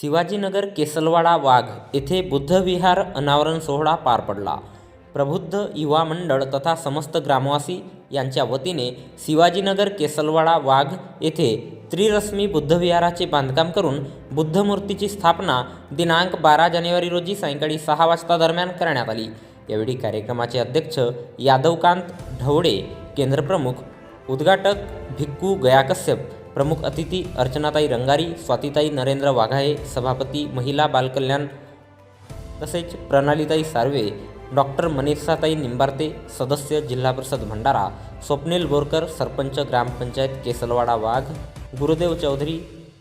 शिवाजीनगर केसलवाडा वाघ येथे बुद्धविहार अनावरण सोहळा पार पडला. प्रबुद्ध युवा मंडळ तथा समस्त ग्रामवासी यांच्या वतीने शिवाजीनगर केसलवाडा वाघ येथे त्रिरश्मी बुद्धविहाराचे बांधकाम करून बुद्धमूर्तीची स्थापना दिनांक बारा जानेवारी रोजी सायंकाळी सहा वाजता दरम्यान करण्यात आली. यावेळी कार्यक्रमाचे अध्यक्ष यादवकांत ढवडे केंद्रप्रमुख उद्घाटक भिक्कू गयाकश्यप प्रमुख अतिथी अर्चनाताई रंगारी स्वातीताई नरेंद्र वाघाळे सभापती महिला बालकल्याण तसेच प्रणालीताई सार्वे डॉक्टर मनीषाताई निंबार्ते सदस्य जिल्हा परिषद भंडारा स्वप्नील बोरकर सरपंच ग्रामपंचायत केसलवाडा वाघ गुरुदेव चौधरी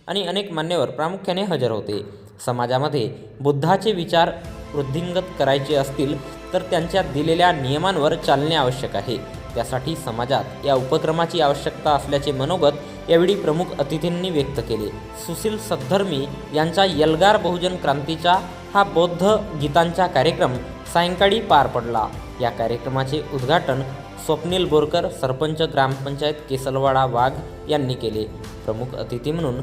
आणि अनेक मान्यवर प्रामुख्याने हजर होते. समाजामध्ये बुद्धाचे विचार वृद्धिंगत करायचे असतील तर त्यांच्या दिलेल्या नियमांवर चालणे आवश्यक आहे. त्यासाठी समाजात या उपक्रमाची आवश्यकता असल्याचे मनोगत यावेळी प्रमुख अतिथींनी व्यक्त केले. सुशील सद्धर्मी यांचा यलगार बहुजन क्रांतीचा हा बौद्ध गीतांचा कार्यक्रम सायंकाळी पार पडला. या कार्यक्रमाचे उद्घाटन स्वप्नील बोरकर सरपंच ग्रामपंचायत केसलवाडा वाघ यांनी केले. प्रमुख अतिथी म्हणून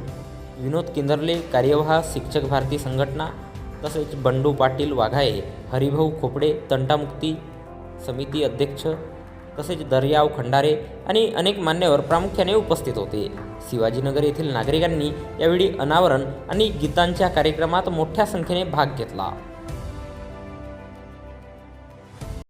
विनोद किंदरले कार्यवाह शिक्षक भारती संघटना तसेच बंडू पाटील वाघाये हरिभाऊ खोपडे तंटामुक्ती समिती अध्यक्ष तसेच दर्याव खंडारे आणि अनेक मान्यवर प्रामुख्याने उपस्थित होते. शिवाजीनगर येथील नागरिकांनी यावेळी अनावरण आणि गीतांच्या कार्यक्रमात मोठ्या संख्येने भाग घेतला.